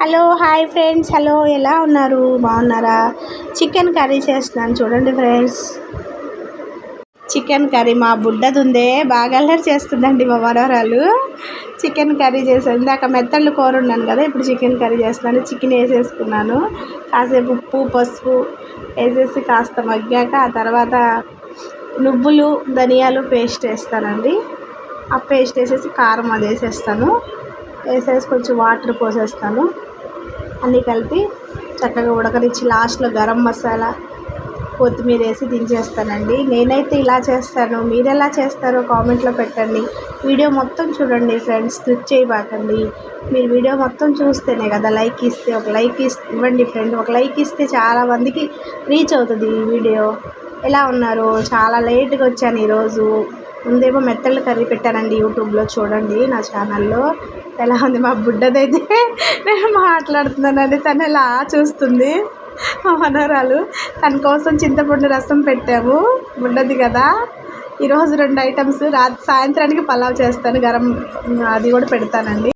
Hello hi friends. Hello ఎలా ఉన్నారు? బాగున్నారా? చికెన్ కర్రీ చేస్తున్నాను చూడండి ఫ్రెండ్స్. చికెన్ కర్రీ మా బుడ్డది ఉందే బాగా అల్లరి చేస్తుందండి మా మనవరాలు. చికెన్ కర్రీ చేసాను ఇందాక మెత్తళ్ళు కూర ఉన్నాను కదా ఇప్పుడు చికెన్ కర్రీ చేస్తున్నాను. చికెన్ వేసేసుకున్నాను. కాసేపు ఉప్పు పసుపు వేసేసి కాస్త మగ్గాక ఆ తర్వాత నువ్వులు ధనియాలు పేస్ట్ వేస్తానండి. ఆ పేస్ట్ వేసేసి కారం అది వేసేస్తాను. వేసేసి కొంచెం వాటర్ పోసేస్తాను. అన్నీ కలిపి చక్కగా ఉడకనిచ్చి లాస్ట్లో గరం మసాలా కొత్తిమీర వేసి దించేస్తానండి. నేనైతే ఇలా చేస్తాను. మీరు ఎలా చేస్తారో కామెంట్లో పెట్టండి. వీడియో మొత్తం చూడండి ఫ్రెండ్స్ స్క్రిప్ట్ చేయబాకండి. మీరు వీడియో మొత్తం చూస్తేనే కదా లైక్ ఇస్తే ఒక లైక్ ఇస్తే ఇవ్వండి ఫ్రెండ్ ఒక లైక్ ఇస్తే చాలా మందికి రీచ్ అవుతుంది ఈ వీడియో. ఎలా ఉన్నారు? చాలా లేట్గా వచ్చాను ఈరోజు. ముందేమో మెత్తళ్ళు కర్రీ పెట్టానండి యూట్యూబ్లో చూడండి నా ఛానల్లో ఎలా ఉంది మా బుడ్డదైతే? నేను మాట్లాడుతున్నానండి తను ఎలా చూస్తుంది? మా మనవరాలు తన కోసం చింతపండు రసం పెట్టాము బుడ్డది కదా? ఈరోజు రెండు ఐటమ్స్ రాత్రి సాయంత్రానికి పలావ్ చేస్తాను గరం అది కూడా పెడతానండి.